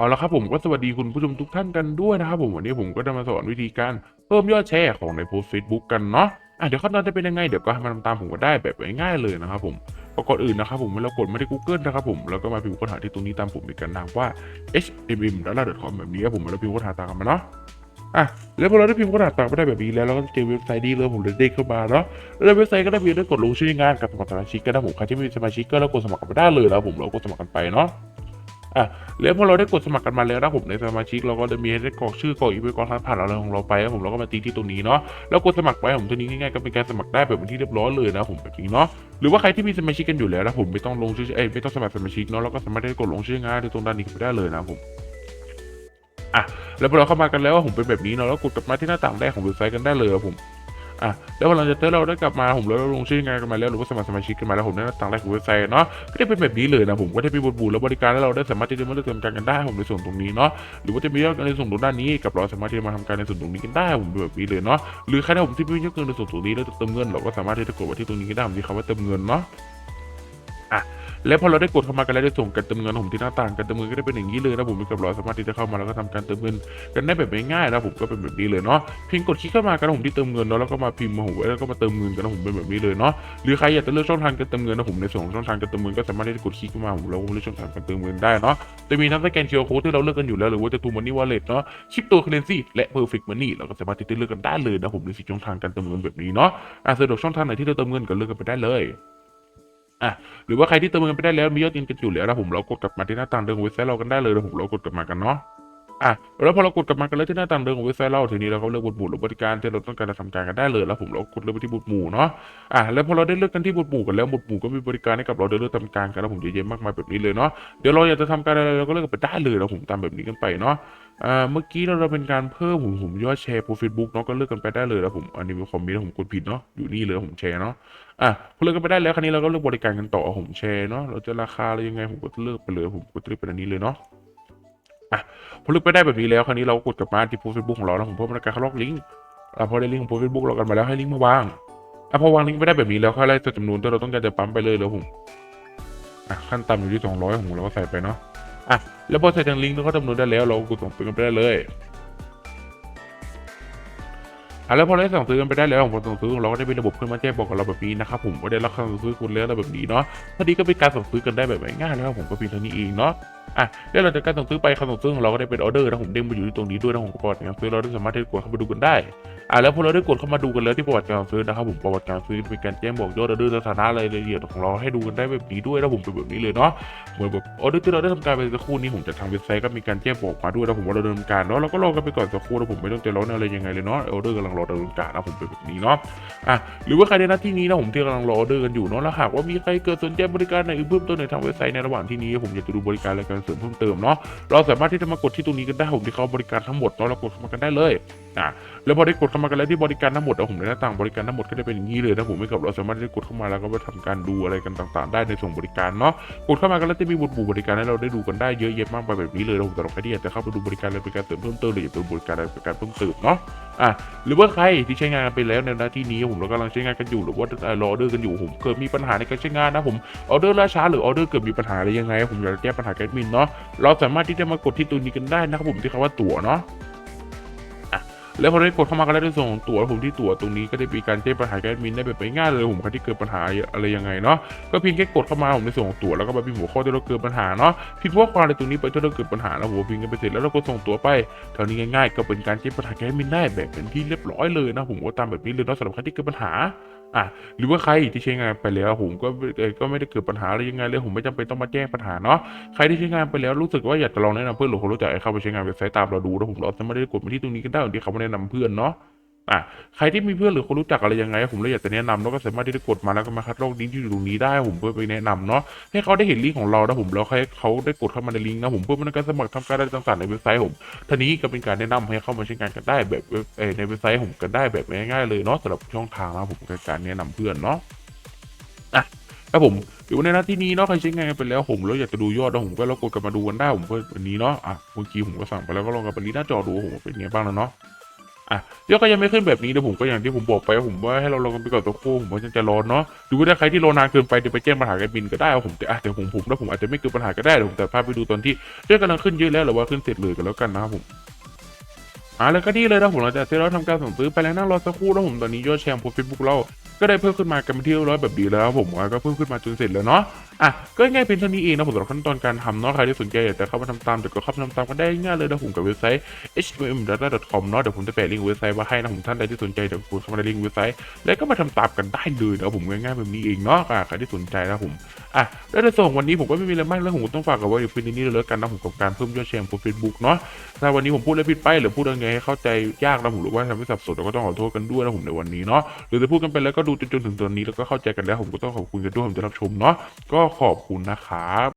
เอาละครับผมก็สวัสดีคุณผู้ชมทุกท่านกันด้วยนะครับผมวันนี้ผมก็จะมาสอนวิธีการเพิ่มยอดแชร์ของในโพสต์เฟซบุ๊กกันเนาะอะเดี๋ยวขั้นตอนจะเป็นยังไงเดี๋ยวก็มาทำตามผมก็ได้แบบง่ายๆเลยนะครับผมก่อนอื่นนะครับผมเรากดมาที่ Google นะครับผมแล้วก็มาพิมพ์ค้นหาที่ตรงนี้ตามผมในการนามว่า hmm d a l a c o m แบบนี้ครับผมแล้วพิมพ์ค้นหาตามกันมาเนาะอะแล้วพอเราได้พิมพ์ค้นหาตามไปได้แบบนี้แล้วเราก็จะเจอเว็บไซต์นี้เลยผมเลยเด้งเข้ามาเนาะแล้วเว็บไซต์ก็ได้เพียงได้กดลงชื่องานกับสมัครสมาชิกก็ได้ผมใครที่ไม่มีสมาชิกก็แล้วกดสมัครกันไปได้เลยแล้วผมเราก็สมัครกันไปเนาะ อะแล้วพอเราได้กดสมัครกันมาแล้วนะผมในสมาชิกเราก็จะมีให้ได้กรอกชื่อกรอกอีเมลกรอกรหัสผ่านอะไรของเราไปนะผมเราก็มาตีที่ตรงนี้เนาะแล้วกดสมัครไปผมตัวนี้ง่ายๆก็เป็นการสมัครได้แบบเป็นที่เรียบร้อยเลยนะผมแบบนี้เนาะหรือว่าใครที่มีสมาชิกกันอยู่แล้วนะผมไม่ต้องลงชื่อเอ้ยไม่ต้องสมัครสมาชิกเนาะเราก็สามารถได้กดลงชื่องานที่ตรงด้านนี้ไปได้เลยนะผมอะแล้วพอเราเข้ามากันแล้วผมเป็นแบบนี้เนาะแล้วกดกลับมาที่หน้าต่างแรกของเว็บไซต์กันได้เลยครับผม อะแล้วพอเราจะเจอเราได้กลับมาผมล้วเราลงชื่องานกันมาแล้วหรือว่าสมัครสมาชิกกันมาแล้วผมได้หน้าต่างแรกของเว็บไซต์เนาะก็ได้เป็นแบบนี้เลยนะผมก็ได้มีบทบูและบริการให้เราได้สามารถที่จะมาเลือกเติมการกันได้ผมในส่วนตรงนี้เนาะหรือว่าจะมียอดในส่วนตรงด้านนี้กับเราสามารถที่จะมาทำการในส่วนตรงนี้กันได้ผมเป็นแบบนี้เลยเนาะหรือใครที่ผมที่มียอดเงินในส่วนตรงนี้แล้วจะเติมเงินเราก็สามารถที่จะกดมาที่ตรงนี้ก็ได้ผมที่คำว่าเติมเงินเนาะอะ แล้วพอเราได้กดเข้ามากันแล้วได้ส่งการเติมเงินผมที่หน้าต่างการเติมเงินก็ได้เป็นอย่างนี้เลยนะผมกับเราสามารถที่จะเข้ามาแล้วก็ทำการเติมเงินกันได้แบบง่ายๆนะผมก็เป็นแบบนี้เลยเนาะเพียงกดคลิกเข้ามากันผมที่เติมเงินเนาะแล้วก็มาพิมพ์มาผมไว้แล้วก็มาเติมเงินกันนะผมเป็นแบบนี้เลยเนาะหรือใครอยากจะเลือกช่องทางการเติมเงินนะผมในส่วนของช่องทางการเติมเงินก็สามารถที่จะกดคลิกเข้ามาผมแล้วก็เลือกช่องทางการเติมเงินได้เนาะจะมีทั้งสแกนเคอร์โค้ดที่เราเลือกกันอยู่แล้วหรือว่าจะทูมันนี่วอลเล็ตเนาะคริปโตเคเรนซีและเพอร์เฟกมันนี่เราก็สามารถที่จะเลือกกันได้เลยนะผมในสี่ช่องทางการเติมเงินแบบนี้เนาะอะสะดวกช่องทางไหนที่เราเติมเงินก็เลือกกันไปได้เลย อะหรือว่าใครที่เติมเงินไปได้แล้วมียอดเงินกันอยู่แล้วนะผมเรากดกลับมาที่หน้าต่างเดิมของเว็บไซต์เรากันได้เลยนะผมเรากดกลับมากันเนาะ อะแล้วพอเรากดกลับมากันแล้วที่หน้าต่างเดิมของเว็บไซต์เราทีนี้เราก็เลือกบทหมู่หรือบริการที่เราต้องการจะทำการกันได้เลยแล้วผมเรากดเลือกไปที่บทหมู่เนาะอะแล้วพอเราได้เลือกกันที่บทหมู่กันแล้วบทหมู่ก็มีบริการให้กับเราได้เลือกทำการกันแล้วผมเยอะแยะมากมายแบบนี้เลยเนาะเดี๋ยวเราอยากจะทำการอะไรเราก็เลือกกันไปได้เลยแล้วผมตามแบบนี้กันไปเนาะอ่าเมื่อกี้เราเราเป็นการเพิ่มผมผมยอดแชร์โปรเฟซบุ๊กเนาะก็เลือกกันไปได้เลยแล้วผมอันนี้มีคอมเมนต์ผมกดผิดเนาะอยู่นี่เลยผมแชร์เนาะอะพอเลือกกันไปได้แล้วคราวนี้เราก็เลือกบริการกันต่อผมแชร์เนาะเราจะราคาอะไรยังไงผมก็เลือกไปเลยผมกดเลือกเป็นอันนี้เลยเนาะ พอลึกไปได้แบบนี้แล้วคราวนี้เรากดกลับมาที่โพสต์เฟซบุ๊กของเราแล้วผมเพิ่มการคัดลอกลิงก์อะพอได้ลิงก์ของโพสต์เฟซบุ๊กเรากันมาแล้วให้ลิงก์มาวางอะพอวางลิงก์ไปได้แบบนี้แล้วค่อยไล่ตัวจำนวนที่เราต้องการจะปั๊มไปเลยแล้วผมอะขั้นต่ำอยู่ที่สองร้อยของเราก็ใส่ไปเนาะอะแล้วพอใส่ทางลิงก์แล้วก็จำนวนได้แล้วเรากดส่งไปกันไปได้เลย อะแล้วพอได้สั่งซื้อกันไปได้แล้วของคนสั่งซื้อของเราก็ได้เป็นระบบขึ้นมาแจ้งบอกกับเราแบบนี้นะครับผมว่าได้รับคำสั่งซื้อคุณแล้วอะไรแบบนี้เนาะพอดีก็เป็นการสั่งซื้อกันได้แบบง่ายๆแล้วผมก็เพียงเท่านี้เองเนาะอะแล้วเราจะการสั่งซื้อไปคำสั่งซื้อของเราก็ได้เป็นออเดอร์นะผมเด้งมาอยู่ที่ตรงนี้ด้วยนะผมประวัติการซื้อเราได้สามารถที่จะกดเข้าไปดูกันได้ อะแล้วพอเราได้กดเข้ามาดูกันแล้วที่ประวัติการซื้อนะครับผมประวัติการซื้อมีการแจ้งบอกยอดออเดอร์สถานะรายละเอียดของเราให้ดูกันได้แบบนี้ด้วยนะผมเป็นแบบนี้เลยเนาะเหมือนแบบออเดอร์ที่เราได้ทำการไปสักครู่นี้ผมจากทางเว็บไซต์ก็มีการแจ้งบอกมาด้วยนะผมว่าเราดำเนินการเนาะเราก็รอกันไปก่อนสักครู่นะผมไม่ต้องใจร้อนอะไรยังไงเลยเนาะออเดอร์กำลังรอดำเนินการนะผมเป็นแบบนี้เนาะอะหรือว่าใครในหน้าที่นี้นะผมที่กำลังรอออเดอร์กันอยู่เนาะแล้วหากว่ามีใครเกิดสนใจบริการไหนเพิ่มเติมในทางเว็บไซต์ในระหว่างที่นี้ผมอยากจะดูบริการอะไรกันเสริมเพิ่มเติมเนาะเราสามารถที่จะมากดที่ตรงนี้กันได้ผมที่เขาบริการทั้งหมดเนาะเรากดเข้ามากันได้เลยอะแล้วพอได้กดเข้ามากันแล้วที่บริการทั้งหมดเอาผมในหน้าต่างบริการทั้งหมดก็จะเป็นอย่างนี้เลยนะผมไม่กับเราสามารถที่จะกดเข้ามาแล้วก็ไปทำการดูอะไรกันต่าง ๆ ได้ในส่วนบริการเนาะกดเข้ามากันแล้วจะมีบทบูบริการให้เราได้ดูกันได้เยอะแยะมากมายแบบนี้เลยนะผมสำหรับใครที่อยากจะเข้าไปดูบริการอะไรบริการเสริมเพิ่มเติมหรืออยากจะดูบริการอะไรบริการเพิ่มเติมเนาะอะหรือว่าใครที่ใช้งานไปแล้วในหน้าที่นี้ผมเรากำลังใช้งานกันอยู่หรือว่ารอออเดอร์กันอยู่ผมเกิดมีปัญหาในการใช้งานนะผมออเดอร์ล่าช้าหรือออเดอร์เกิดมีปัญหาอะไรยังไงผมอยากจะแก้ปัญหาแกดมินเนาะเราสามารถที่จะมากดที่ตัวนี้กันได้นะครับผมที่คำว่าตั๋วเนาะ แล้วพอได้กดเข้ามาก็ได้ส่งตั๋วผมที่ตั๋วตรงนี้ก็ได้มีการแก้ปัญหาแกดมินได้แบบง่ายเลยผมใครที่เกิดปัญหาอะไรยังไงเนาะก็เพียงแค่กดเข้ามาผมในส่วนของตั๋วแล้วก็มาพิมพ์หัวข้อที่เราเกิดปัญหาเนาะพิมพ์ว่าความอะไรตรงนี้ไปที่เราเกิดปัญหาแล้วหัวพิมพ์กันไปเสร็จแล้วเราก็ส่งตั๋วไปเท่านี้ง่ายๆ ก็เป็นการแก้ปัญหาแกดมินได้แบบเป็นที่เรียบร้อยเลยนะผมก็ตามแบบนี้เลยเนาะสำหรับใครที่เกิดปัญหา อะหรือว่าใครที่ใช้งานไปแล้วผมก็ก็ไม่ได้เกิดปัญหาอะไรยังไงเลยผมไม่จำเป็นต้องมาแจ้งปัญหาเนาะใครที่ใช้งานไปแล้วรู้สึกว่าอยากจะลองแนะนำเพื่อนหรือคนรู้จักให้เข้าไปใช้งานเว็บไซต์ตามเราดูแล้วผมเราจะไม่ได้กดมาที่ตรงนี้ก็ได้อย่างที่เขามาแนะนำเพื่อนเนาะ อะใครที่มีเพื่อนหรือคนรู้จักอะไรยังไง ผมเลยอยากจะแนะนำแล้วก็สามารถที่จะกดมาแล้วก็มาคัดลอกลิงก์ที่อยู่ตรงนี้ได้ผมเพื่อไปแนะนำเนาะให้เขาได้เห็นลิงก์ของเรานะผมแล้วให้เขาได้กดเข้ามาในลิงก์นะผมเพื่อเป็นการสมัครทำการอะไรต่างๆในเว็บไซต์ผมทีนี้ก็เป็นการแนะนำให้เข้ามาใช้งานกันได้แบบในเว็บไซต์ผมกันได้แบบง่ายๆเลยเนาะสำหรับช่องทางนะผมเป็นการแนะนำเพื่อนเนาะอะครับผมอยู่ในหน้าที่นี้เนาะใครใช้งานกันไปแล้วผมแล้วอยากจะดูยอดนะผมก็เรากดกลับมาดูกันได้ผมก็วันนี้เนาะอะเมื่อกี้ผมก็สั่งไปแล้วก็ลองกับไปนี้หน้าจอดูผมเป็นไงบ้างแล้วเนาะ อะยอดก็ยังไม่ขึ้นแบบนี้นะผมก็อย่างที่ผมบอกไปว่าผมว่าให้เราลองกันไปก่อนตัวคู่ผมว่าจะรอเนาะดูว่าถ้าใครที่รอนานเกินไปเดี๋ยวไปแจ้งปัญหาการบินก็ได้ว่าผมแต่อะแต่ผมผมแล้วผมอาจจะไม่เกิดปัญหาก็ได้เดี๋ยวผมแต่ภาพไปดูตอนที่ยอดกำลังขึ้นเยอะแล้วหรือว่าขึ้นเสร็จเลยกันแล้วกันนะครับผมอ่าแล้วก็นี่เลยนะผมหลังจากที่เราทำการสั่งซื้อไปแล้วนั่งรอสักครู่แล้วผมตอนนี้ยอดแชร์โพสเฟซบุ๊กเรา ก็ได้เพิ่มขึ้นมากันเป็นที่เรียบร้อยแบบดีแล้วผมว่าก็เพิ่มขึ้นมาจนเสร็จแล้วเนาะอะก็ง่ายเป็นเท่านี้เองนะผมสำหรับขั้นตอนการทำเนาะใครที่สนใจอยากจะเข้ามาทำตามเดี๋ยวก็เข้ามาทำตามกันได้ง่ายเลยนะผมกับเว็บไซต์ hmm.com เนาะเดี๋ยวผมจะแปะลิงก์เว็บไซต์ไว้ให้นะผมท่านใดที่สนใจเดี๋ยวคุณเข้ามาในลิงก์เว็บไซต์แล้วก็มาทำตามกันได้เลยนะผมง่ายๆแบบนี้เองเนาะอะใครที่สนใจนะผม อะแล้วในส่วนของวันนี้ผมก็ไม่มีอะไรมากแล้วผมก็ต้องฝากกับไว้อยู่ฟินนี้เลยแล้วกันนะผมกับการเพิ่มยอดแชร์บนเฟซบุ๊กเนาะถ้าวันนี้ผมพูดอะไรผิดไปหรือพูดยังไงให้เข้าใจยากนะผมหรือว่าทำให้สับสนเราก็ต้องขอโทษกันด้วยนะผมในวันนี้เนาะหรือจะพูดกันไปแล้วก็ดูจนจนถึงตอนนี้แล้วก็เข้าใจกันแล้วผมก็ต้องขอบคุณกันด้วยผมจะรับชมเนาะก็ขอบคุณนะครับ